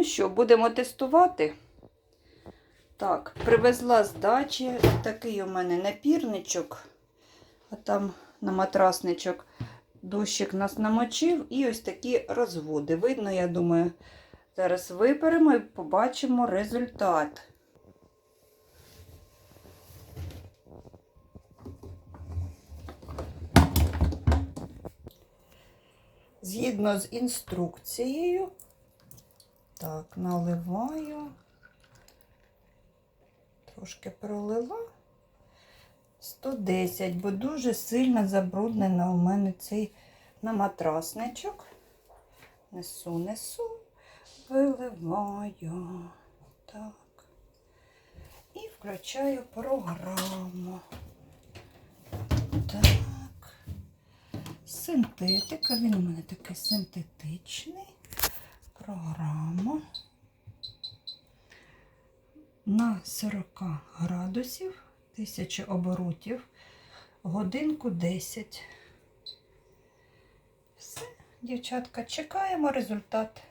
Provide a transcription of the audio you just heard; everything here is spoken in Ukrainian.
Ну що, будемо тестувати. Так, привезла з дачі такий у мене напірничок, а там на матрасничок дощик нас намочив і ось такі розводи. Видно, я думаю, зараз виперемо і побачимо результат. Згідно з інструкцією, так, наливаю, трошки пролила. 110, бо дуже сильно забруднена у мене цей наматрасничок. Несу, несу, виливаю. Так. І включаю програму. Так. Синтетика, він у мене такий синтетичний. Програма. На 40 градусів, 1000 оборотів, годинку 10. Все, дівчатка, чекаємо результат.